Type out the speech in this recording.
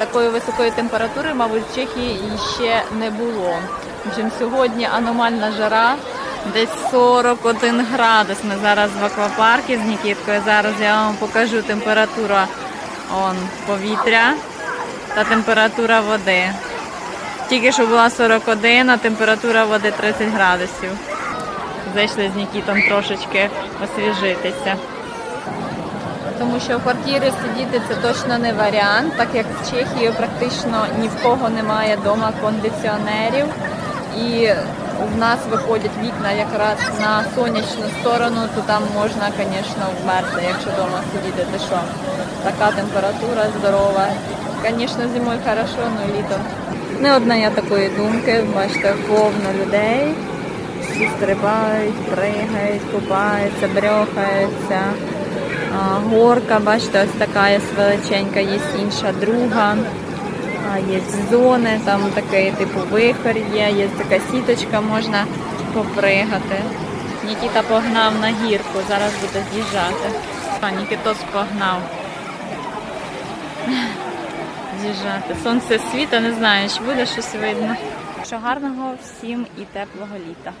такої високої температури, мабуть, в Чехії ще не було. Общем, сьогодні аномальна жара, десь 41 градус. Ми зараз в аквапарку з Нікіткою. Зараз я вам покажу температуру он, повітря та температура води. Тільки що була 41, а температура води 30 градусів. Зайшли з Нікітом трошечки освіжитися. Тому що в квартирі сидіти це точно не варіант, так як в Чехії практично ні в кого немає вдома кондиціонерів. І в нас виходять вікна якраз на сонячну сторону, то там можна, звісно, вмерти, якщо вдома сидіти, то що така температура здорова. Звісно, зимою хорошо, але літом. Не одна я такої думки, бачите, повно людей. Всі стрибають, пригають, купаються, брьохаються. Горка, бачите, ось така є величенька, є інша друга. Є зони, там такий типу вихор є, є така сіточка, можна попригати. Нікіта погнав на гірку, зараз буде з'їжджати. А, Нікітос погнав. З'їжджати. Сонце світа, не знаю, чи буде щось видно. Що гарного всім і теплого літа.